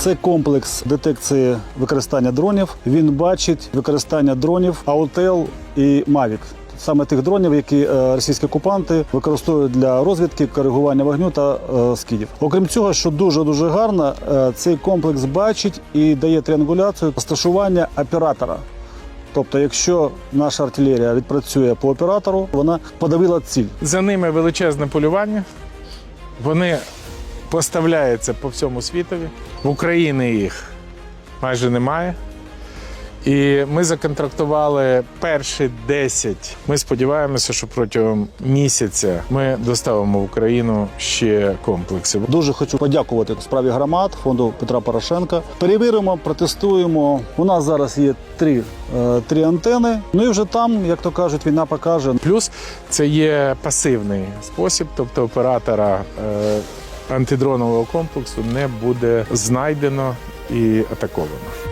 Це комплекс детекції використання дронів. Він бачить використання дронів Autel і Mavic. Саме тих дронів, які е, російські окупанти використовують для розвідки, коригування вогню та е, скидів. Окрім цього, що дуже дуже гарно, е, цей комплекс бачить і дає тріангуляцію розташування оператора. Тобто, якщо наша артилерія відпрацює по оператору, вона подавила ціль. За ними величезне полювання. Вони поставляються по всьому світові. В Україні їх майже немає. І ми законтрактували перші 10. Ми сподіваємося, що протягом місяця ми доставимо в Україну ще комплекси. Дуже хочу подякувати справі громад фонду Петра Порошенка. Перевіримо, протестуємо. У нас зараз є три, е, три антени. Ну і вже там, як то кажуть, війна покаже. Плюс це є пасивний спосіб, тобто оператора е, антидронового комплексу не буде знайдено і атаковано.